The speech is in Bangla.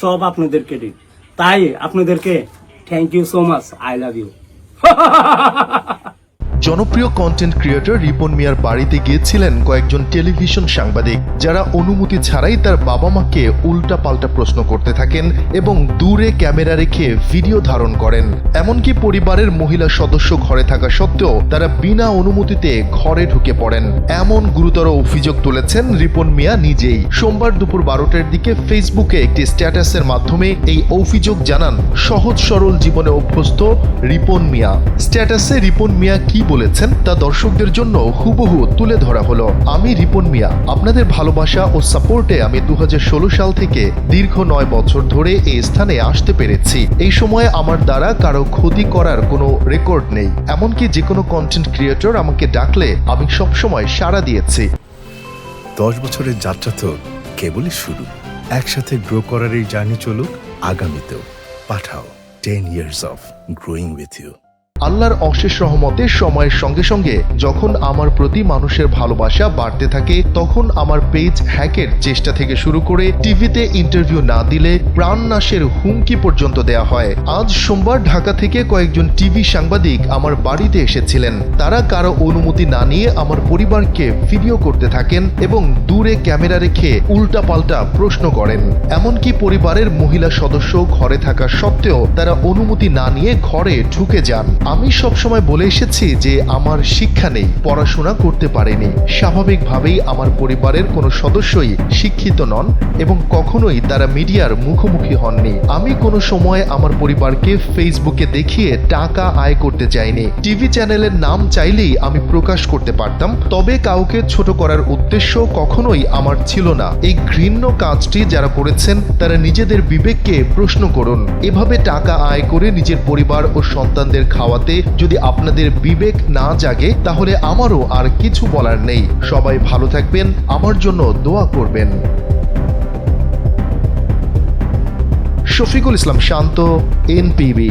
সব আপনাদের ক্রেডিট তাই আপনাদেরকে thank you so much I love you জনপ্রিয় কন্টেন্ট ক্রিয়েটর রিপন মিয়ার বাড়িতে গিয়েছিলেন কয়েকজন টেলিভিশন সাংবাদিক, যারা অনুমতি ছাড়াই তার বাবা মাকে উল্টা পাল্টা প্রশ্ন করতে থাকেন এবং দূরে ক্যামেরা রেখে ভিডিও ধারণ করেন। এমনকি পরিবারের মহিলা সদস্য ঘরে থাকা সত্ত্বেও তারা বিনা অনুমতিতে ঘরে ঢুকে পড়েন। এমন গুরুতর অভিযোগ তুলেছেন রিপন মিয়া নিজেই। সোমবার দুপুর বারোটার দিকে ফেসবুকে একটি স্ট্যাটাসের মাধ্যমে এই অভিযোগ জানান সহজ সরল জীবনে অভ্যস্ত রিপন মিয়া। স্ট্যাটাসে রিপন মিয়া কি বলেছেন, তা দর্শকদের জন্য হুবহু তুলে ধরা হলো। আমি রিপন মিয়া। আপনাদের ভালোবাসা ও সাপোর্টে আমি দু হাজার ষোলো সাল থেকে দীর্ঘ নয় বছর ধরে এই স্থানে আসতে পেরেছি। এই সময়ে আমার দ্বারা কারও ক্ষতি করার কোনো রেকর্ড নেই। এমনকি যে কোনো কন্টেন্ট ক্রিয়েটর আমাকে ডাকলে আমি সবসময় সাড়া দিয়েছি। দশ বছরের যাত্রা তো কেবলই শুরু। একসাথে গ্রো করার এই জার্নি চলুক, আগামীতেও। Pathao ten years of growing with you আল্লাহর অশেষ রহমতে সময়ের সঙ্গে সঙ্গে যখন আমার প্রতি মানুষের ভালোবাসা বাড়তে থাকে, তখন আমার পেজ হ্যাকের চেষ্টা থেকে শুরু করে টিভিতে ইন্টারভিউ না দিলে প্রাণনাশের হুমকি পর্যন্ত দেয়া হয়। আজ সোমবার ঢাকা থেকে কয়েকজন টিভি সাংবাদিক আমার বাড়িতে এসেছিলেন। তারা কারও অনুমতি না নিয়ে আমার পরিবারকে ভিডিও করতে থাকেন এবং দূরে ক্যামেরা রেখে উল্টাপাল্টা প্রশ্ন করেন। এমনকি পরিবারের মহিলা সদস্য ঘরে থাকা সত্ত্বেও তারা অনুমতি না নিয়ে ঘরে ঢুকে যান। আমি সবসময় বলে এসেছি যে আমার শিক্ষা নেই, পড়াশোনা করতে পারেনি। স্বাভাবিকভাবেই আমার পরিবারের কোনো সদস্যই শিক্ষিত নন এবং কখনোই তারা মিডিয়ার মুখোমুখি হননি। আমি কোনো সময় আমার পরিবারকে ফেসবুকে দেখিয়ে টাকা আয় করতে চাইনি টিভি চ্যানেলের নাম চাইলেই আমি প্রকাশ করতে পারতাম, তবে কাউকে ছোট করার উদ্দেশ্য কখনোই আমার ছিল না। এই ঘৃণ্য কাজটি যারা করেছেন, তারা নিজেদের বিবেককে প্রশ্ন করুন। এভাবে টাকা আয় করে নিজের পরিবার ও সন্তানদের খাওয়াতে যদি আপনাদের বিবেক না জাগে, তাহলে আমারও আর কিছু বলার নেই। সবাই ভালো থাকবেন, আমার জন্য দোয়া করবেন। শফিকুল ইসলাম শান্ত, এনপিবি।